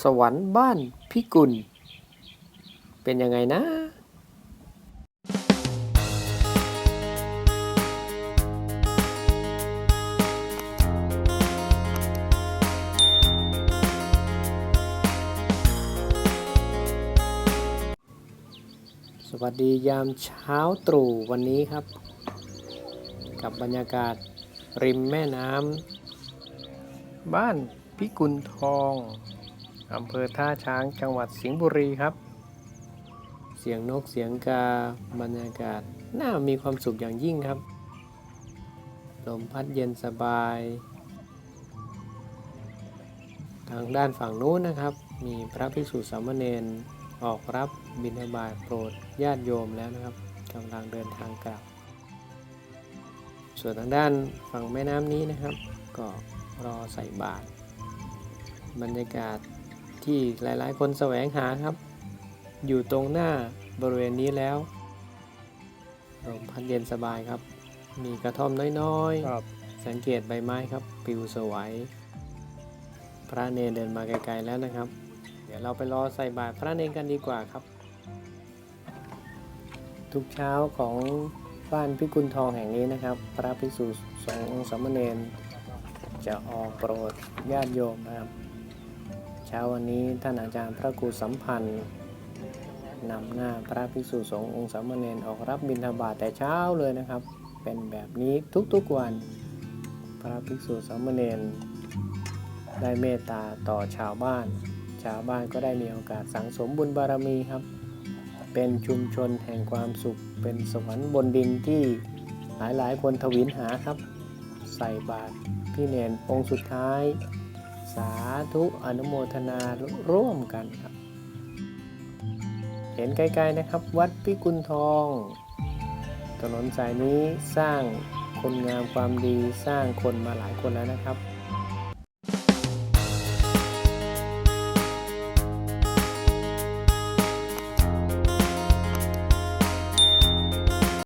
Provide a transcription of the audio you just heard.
สวรรค์บ้านพิกุล เป็นยังไงนะสวัสดียามเช้าตรู่วันนี้ครับ กับบรรยากาศริมแม่น้ำบ้านพิกุลทอง อำเภอท่าช้างจังหวัดสิงห์บุรีครับ เสียงนกเสียงกาบรรยากาศ น่ามีความสุขอย่างยิ่งครับ ลมพัดเย็นสบาย ทางด้านฝั่งนู้นนะครับ มีพระภิกษุสามเณรออกรับบิณฑบาตโปรดญาติโยมแล้วนะครับกำลังเดินทางกลับ ส่วนทางด้านฝั่งแม่น้ำนี้นะครับ ก็รอใส่บาตรบรรยากาศ ที่หลายๆ คนแสวงหาครับ อยู่ตรงหน้าบริเวณนี้แล้วลมพัดเย็นสบายครับ มีกระท่อมน้อยๆ สังเกตใบไม้ครับปลิวสวยพระเนรเดินมาไกลๆแล้วนะครับ เดี๋ยวเราไปรอใส่บาตรพระเนรกันดีกว่าครับ ทุกเช้าของบ้านพิกุลทองแห่งนี้นะครับ พระภิกษุสงฆ์องค์สามเณรจะออกโปรดญาติโยมนะครับเช้าวันนี้ท่านอาจารย์พระครูสัมพันธ์นำหน้าพระภิกษุสงฆ์องค์สามเณรออกรับบิณฑบาตแต่เช้าเลยนะครับ เป็นแบบนี้ทุกๆวัน พระภิกษุสามเณรได้เมตตาต่อชาวบ้าน ชาวบ้านก็ได้มีโอกาสสังสมบุญบารมีครับ เป็นชุมชนแห่งความสุข เป็นสวรรค์บนดินที่หลายๆ คนทวินหาครับ ใส่บาตรพี่เนนองค์สุดท้าย สาธุอนุโมทนาร่วมกันครับ เห็นไกลๆนะครับ วัดพิกุลทอง ถนนสายนี้สร้างคนงามความดีสร้างคนมาหลายคนแล้วนะครับ